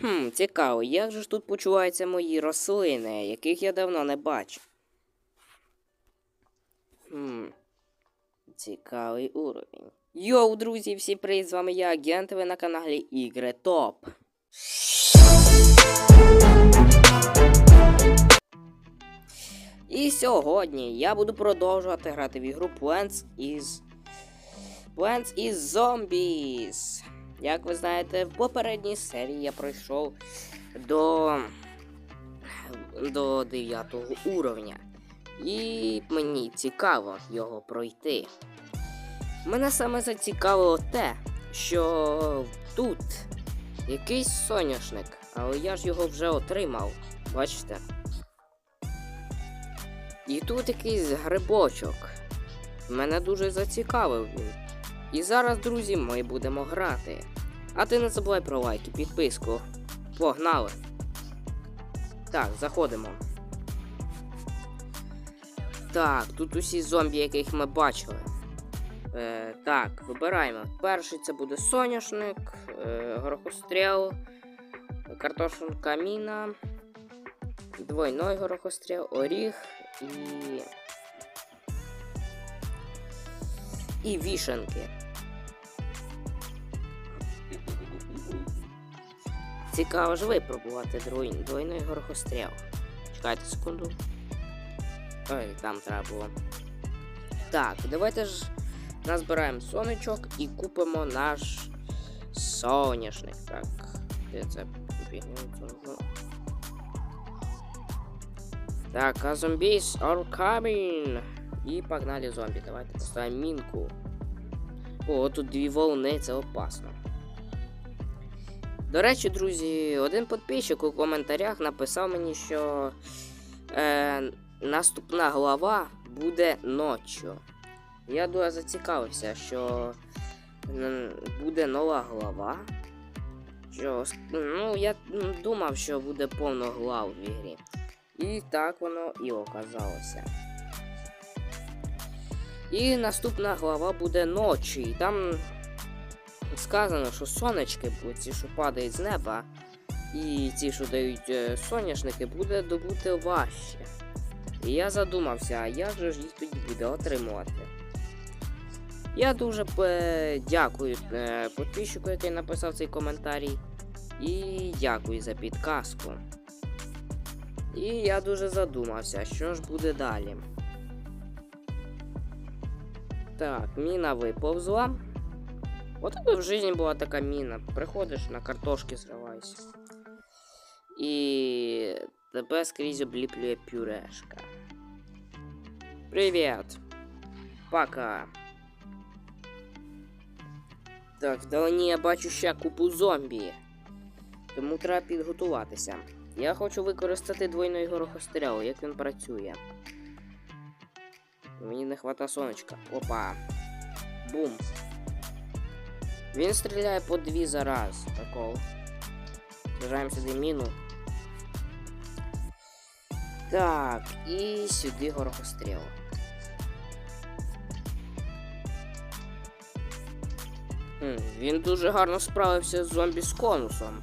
Хм, цікаво, як же ж тут почуваються мої рослини, яких я давно не бачив. Хм. Цікавий уровень. Йоу, друзі, всі привіт, з вами я, агент, ви на каналі Ігри Топ. І сьогодні я буду продовжувати грати в ігру Plants is... Plants is Zombies. Як ви знаєте, в попередній серії я пройшов до, до 9 уровня. І мені цікаво його пройти. Мене саме зацікавило те, що тут якийсь соняшник, але я ж його вже отримав. Бачите? І тут якийсь грибочок. Мене дуже зацікавив він. І зараз, друзі, ми будемо грати. А ти не забувай про лайк і підписку. Погнали! Так, заходимо. Так, тут усі зомбі, яких ми бачили. Е, так, вибираємо. Перший це буде соняшник, е, горохостріл, картошинка міна, двойной горохостріл, оріг і. І вішенки. Цікаво ж випробувати двой... двойний горохостріл. Чекайте секунду. Ой, там треба було. Так, давайте ж назбираємо сонечок і купимо наш соняшник. Так, де це. Так, а зомбіс are coming. І погнали зомбі. Давайте поставимо мінку. О, тут дві волни, це опасно. До речі, друзі, один підписчик у коментарях написав мені, що е, наступна глава буде ночью. Я дуже зацікавився, що буде нова глава. Що, ну, я думав, що буде повно глав в ігрі. І так воно і оказалося. І наступна глава буде ночі. І там сказано, що сонечки, ці, що падають з неба, і ті, що дають е, соняшники, буде добути важче. І я задумався, а як же ж їх тоді буде отримувати? Я дуже дякую е, підписчику, який написав цей коментарій. І дякую за підказку. І я дуже задумався, що ж буде далі. Так, міна виповзла. От аби в житті була така міна. Приходиш на картошки зривайся. І тебе скрізь обліплює пюрешка. Привіт. Пока. Так, вдалині я бачу ще купу зомбі. Тому треба підготуватися. Я хочу використати двойний горохостріл, як він працює. Мені не хвата сонечка. Опа. Бум. Він стріляє по дві за раз. Прикол. Зажаємо сюди міну. Так, і сюди горохостріл. Хм, він дуже гарно справився з зомбі з конусом.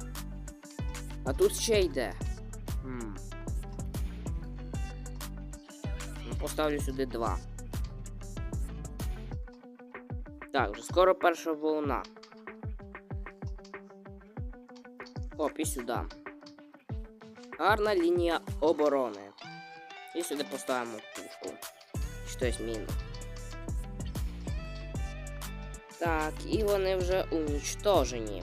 А тут ще йде. Хм. Ну, Поставлю сюди два. Так, вже скоро перша волна. Оп, і сюди. Гарна лінія оборони. І сюди поставимо пушку. Щось міну. Так, і вони вже унічтожені.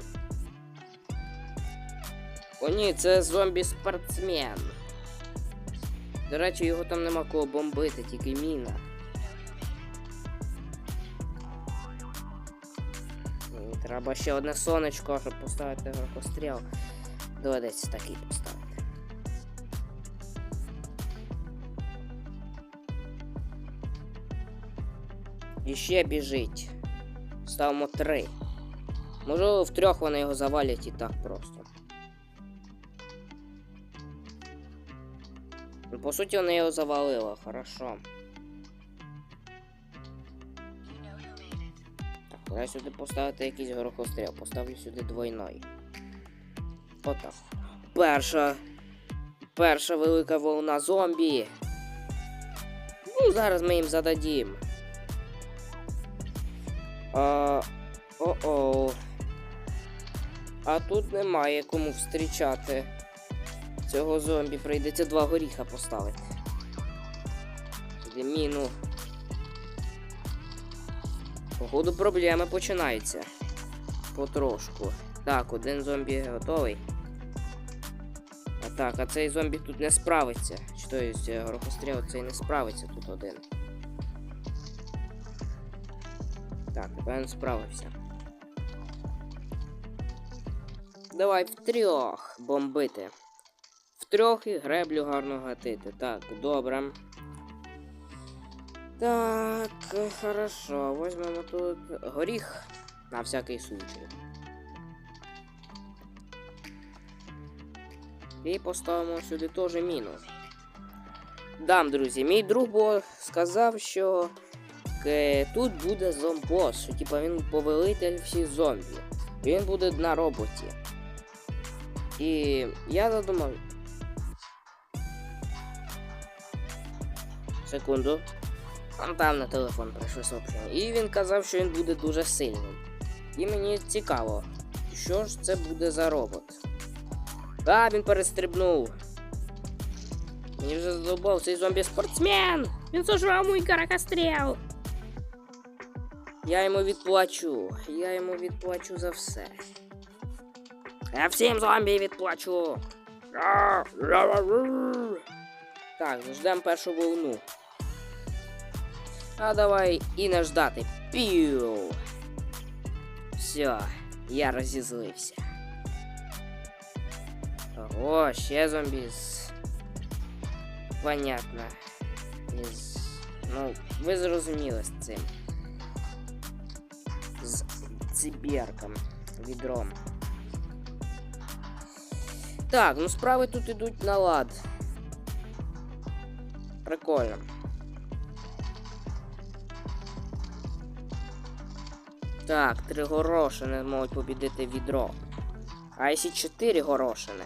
О ні, це зомбі-спортсмен. До речі, його там нема кого бомбити, тільки міна. Треба ще одне сонечко, щоб поставити горкостріл. Доведеться такий поставити. І ще біжить. Ставимо три. Можливо, в трьох вони його завалять і так просто. Ну, по суті, вони його завалили, хорошо. Треба сюди поставити якийсь горохостріл. Поставлю сюди двойной. Отак. Перша. Перша велика волна зомбі. Ну, зараз ми їм зададім. А, о-о. А тут немає кому встрічати. Цього зомбі прийдеться два горіха поставити. Сюди міну. Походу проблеми починаються. Потрошку. Так, один зомбі готовий. А так, а цей зомбі тут не справиться. Чи то є горохостріл цей не справиться тут один. Так, він справився. Давай втрьох бомбити. Втрьох і греблю гарно гатити. Так, добре. Так, хорошо. Возьмемо тут горіх на всякий случай. І поставимо сюди теж міну. Дам, друзі, мій друг бо сказав, що е, тут буде зомбос, що типа він повелитель всіх зомбі. Він буде на роботі. І я задумав. Секунду. Там на телефон прийшло сообщення. І він казав, що він буде дуже сильним. І мені цікаво, що ж це буде за робот. А, він перестрибнув. Мені вже задовбав цей зомбі-спортсмен! Він сожрав мій каракастріл! Я йому відплачу. Я йому відплачу за все. Я всім зомбі відплачу. Так, ждемо першу волну. А давай і не ждати. Піу. Все, я розізлився. О, ще зомбі з... Понятно. Із... Ну, ви зрозуміли з цим. З циберком, відром. Так, ну справи тут ідуть на лад. Прикольно. Так, три горошини можуть побідити відро. А якщо чотири горошини.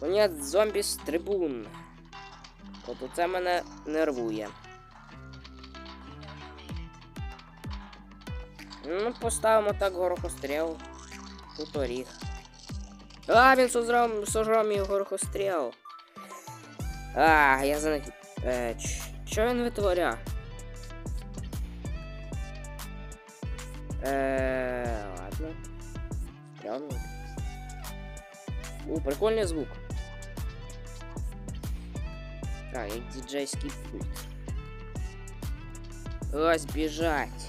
Конець зомбі з трибун. От оце мене нервує. Ну, поставимо так горохостріл. Тут оріг. А, він сожрав, сожрав мій горохостріл. А, я за них. Е, що він витворяє? Е, ладно. Стрёмненько. У, прикольний звук. Так, як діджейський пульт. Ось біжать.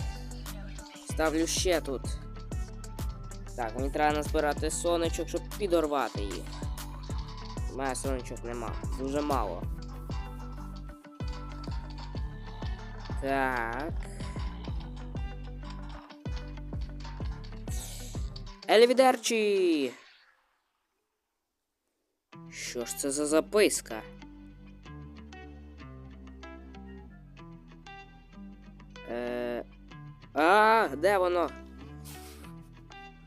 Ставлю ще тут. Так, мені треба назбирати сонечок, щоб підорвати їх. У мене сонечок нема. Дуже мало. Так. Ельвідерчі! Що ж це за записка? Е... А, де воно?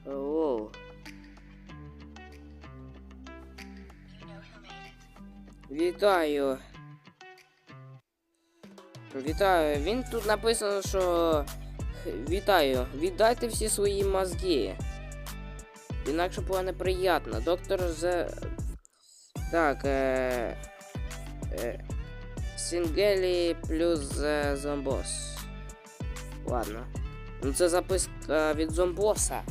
Оу. Вітаю. Вітаю. Він тут написано, що. Вітаю. Віддайте всі свої мозги. Інакше було неприємно. Доктор з. Так, е... е... Сінгелі плюс е... зомбос. Ладно. Ну це записка від зомбоса.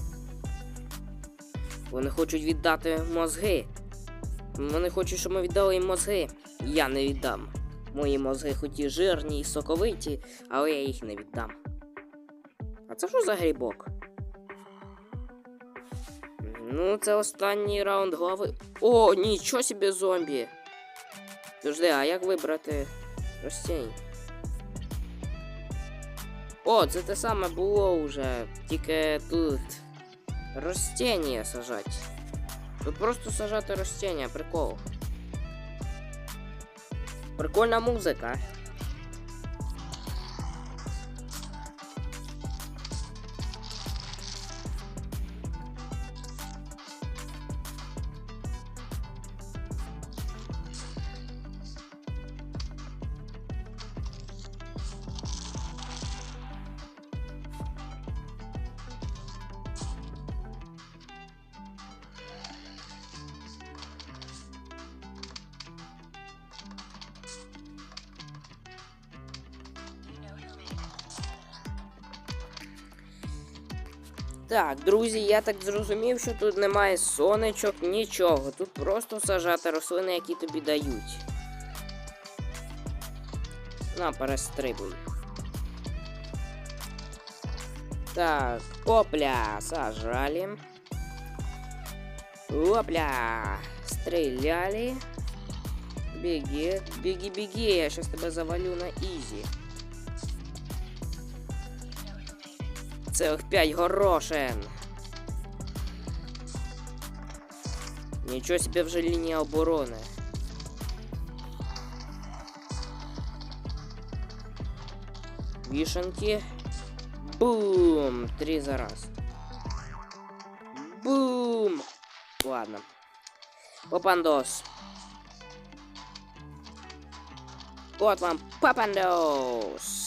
Вони хочуть віддати мозги. Вони хочуть, щоб ми віддали їм мозги. Я не віддам. Мої мозги хоч і жирні і соковиті, але я їх не віддам. А це що за грибок? Ну, це останній раунд глави. О, нічого собі зомбі. Подожди, а як вибрати ростінь? О, це те саме було вже. Тільки тут ростіння сажать. Тут просто сажати ростіння, прикол. Прикольна музика. Так, друзі, я так зрозумів, що тут немає сонечок, нічого. Тут просто сажати рослини, які тобі дають. На, перестрибуй. Так, опля, сажали. Опля, стреляли. Беги, беги, беги, я сейчас тебя завалю на изи. Целых пять горошин. Ничего себе вже лінія оборони. Вишенки. Бум! Три за раз. Бум! Ладно. Попандос. Вот вам Папандос.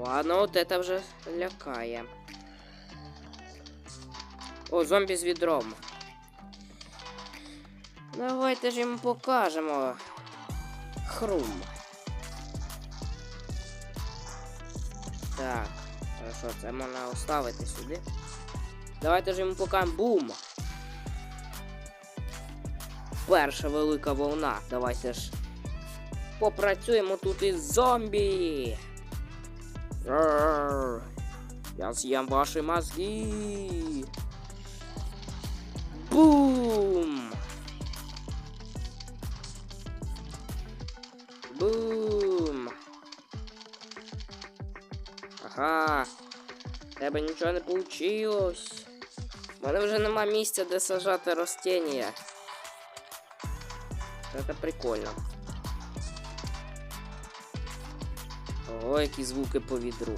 Ладно, вот это вже лякає. О, зомбі з відром. Давайте ж йому покажемо. Хрум. Так, хорошо, це можна оставити сюди. Давайте ж йому покажемо бум. Перша велика волна. Давайте ж попрацюємо тут із зомбі. Рррр. Я з'їм ваші мозги. Бум! Бум! Ага. В Тебе нічого не получилось. У мене вже нема місця, де сажати ростіння. Це прикольно. Ого, які звуки по відру.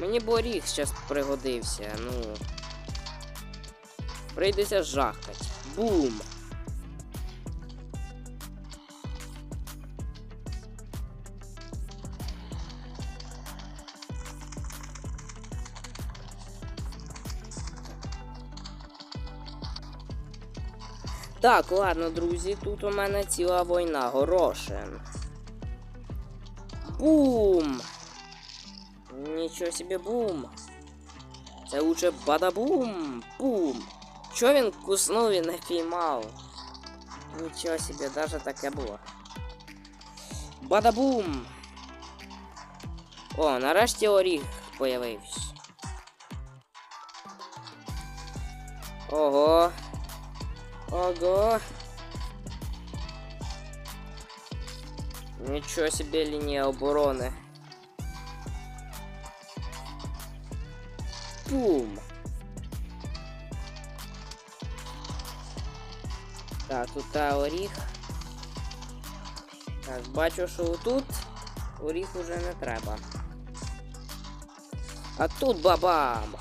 Мені боріг зараз пригодився, ну. Прийдеться жахкать. Бум! Так, ладно, друзі, тут у мене ціла війна, горошин. Бум! Нічого собі бум. Це лучше бадабум! Бум! Чо він куснув і не піймав? Нічого собі, даже таке було. Бадабум! О, нарешті оріг появився. Ого. Ого. Нічого собі лінія оборони. Бум. Так, тут та оріг. Так, бачу, що тут оріг уже не треба. А тут бабам!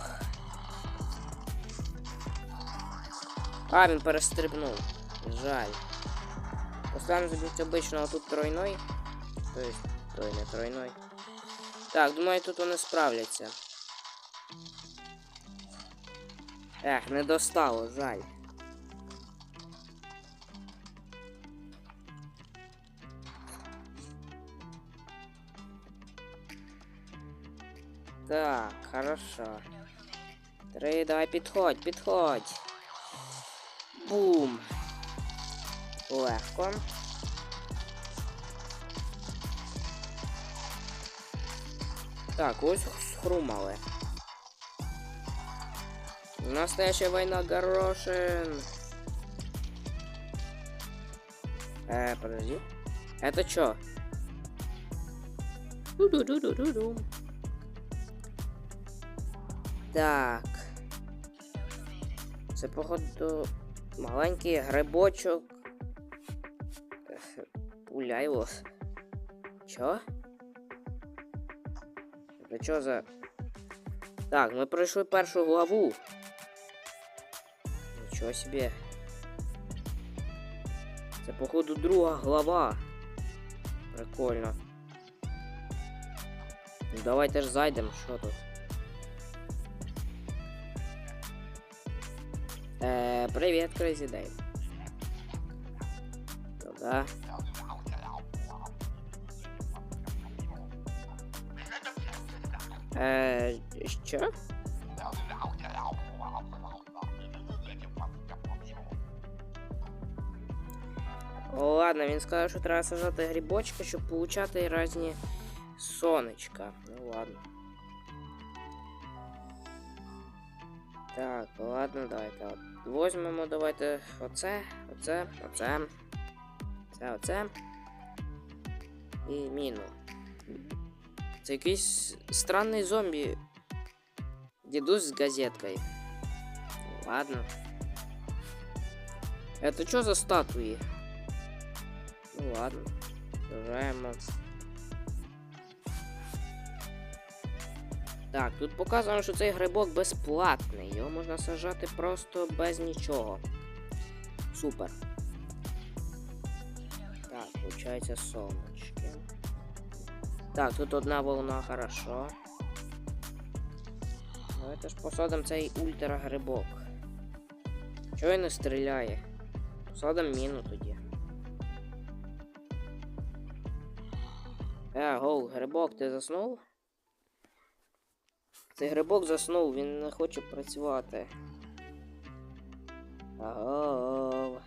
А, він перестрибнув. Жаль. Поставим забить обычного тут тройной. То есть, той не тройной. Так, думаю, тут вони справляться. Ех, не достало, жаль. Так, хорошо. Три, давай підходь, підходь. Бум. Легко. Так, ось схрумали. Настоящая война горошин. Э, подожди. Это чё? Ду-ду-ду-ду-ду-ду. Так. Це походу маленький грибочок. Пуляйло. Чо? Це чо за. Так, ми пройшли першу главу. Нічого собі. Це, походу, друга глава. Прикольно. Ну, давайте ж зайдемо, що тут. Е, привіт, Crazy Day. Ну да. Е, що? О, ладно, він сказав, що треба сажати грибочки, щоб получати різні сонечка. Ну ладно. Так, ладно, давайте. От. Возьмемо, давайте оце, оце, оце. Це оце. І міну. Це якийсь странний зомбі. Дідусь з газеткою. Ладно. Это что за статуи? Ну ладно. Сажаємо. Так, тут показано, що цей грибок безплатний. Його можна сажати просто без нічого. Супер. Так, получається сонечки. Так, тут одна волна, хорошо. Давайте ж посадимо цей ультра грибок. Чого він не стріляє? Посадимо міну тоді. Е, гол, грибок, ти заснув? Цей грибок заснув, він не хоче працювати. Агов.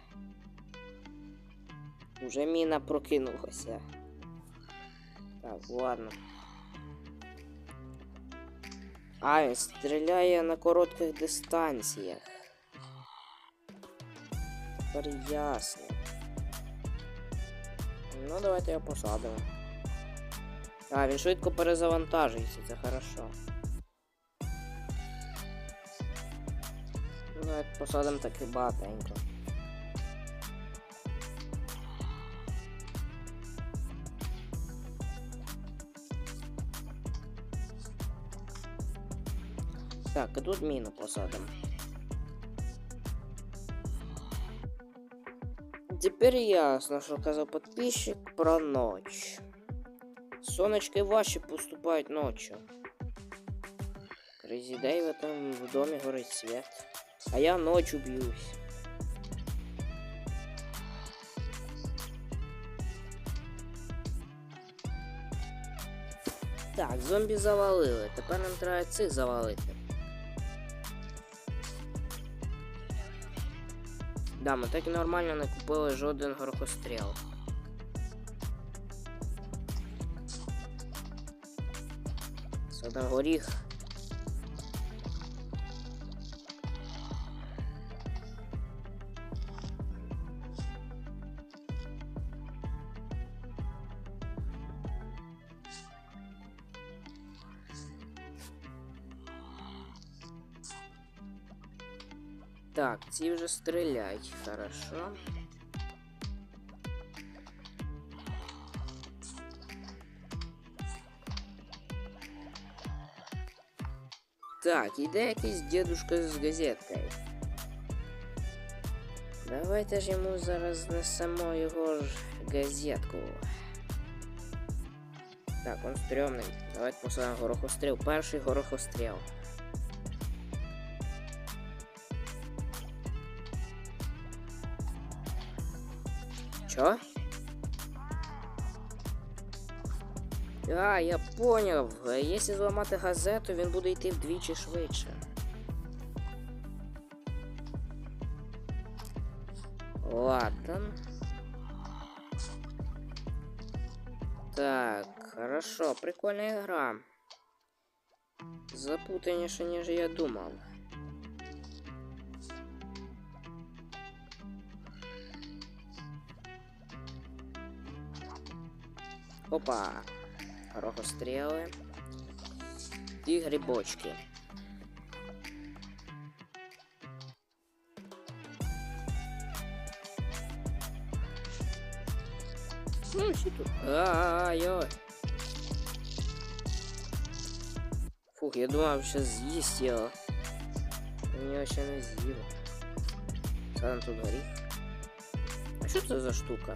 Уже міна прокинулася. Так, ладно. А, він стріляє на коротких дистанціях. Тепер ясно. Ну, давайте його посадимо. А, він швидко перезавантажується, це хорошо. Давайте посадимо таки багатенько. Так, а тут міну посадимо. Тепер ясно, що казав підписчик про ночь. Сонечки ваші поступають ночью. Day в этом в доме горит свет. А я ночью бьюсь. Так, зомбі завалили. Тепер нам треба цих завалити. Да, ми так і нормально не купили жоден горохостріл. Сюди горіх. Так, ці вже стріляють, хорошо. Так, іде якийсь дедушка з газеткою. Давайте ж йому зараз знесемо його ж газетку. Так, он стрьомний. Давайте посадимо горохостріл. Перший горохостріл. Чо? А, я поняв. Е, Якщо зламати газету, він буде йти вдвічі швидше. Ладно. Так, хорошо, прикольная игра. Запутаніше, ніж я думав. Опа. Рогостріли. І грибочки. Ну, всі тут. Ай-ой. Фух, я думав, що з'їсть його. Він його ще не з'їв. Сам тут горіх. А що це за штука?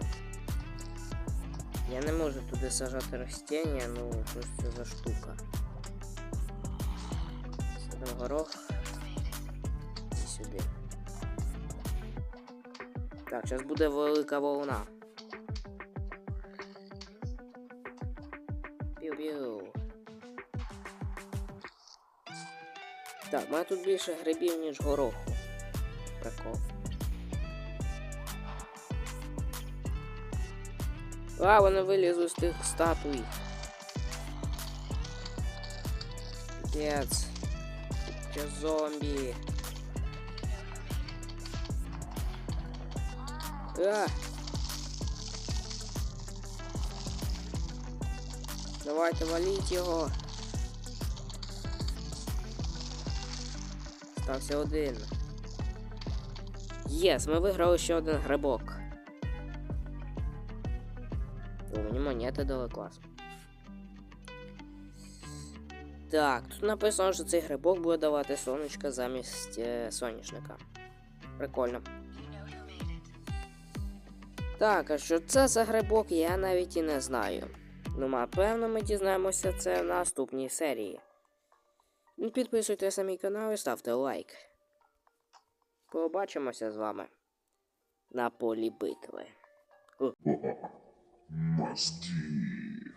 Я не можу туди сажати растения, ну що це за штука. Садимо горох. І сюди. Так, зараз буде велика волна. Піу-піу. Так, в мене тут більше грибів, ніж гороху. Прикол. А, вони вилізуть з тих статуй. Піпець. Че зомбі. А! Давайте валіть його. Стався один. Єс, ми виграли ще один грибок. О, мені монети дали клас. Так, тут написано, що цей грибок буде давати сонечка замість е, соняшника. Прикольно. Так, а що це за грибок, я навіть і не знаю. Ну, напевно, ми дізнаємося це в наступній серії. Ну, Підписуйтесь на мій канал і ставте лайк. Побачимося з вами на полі битви. musty.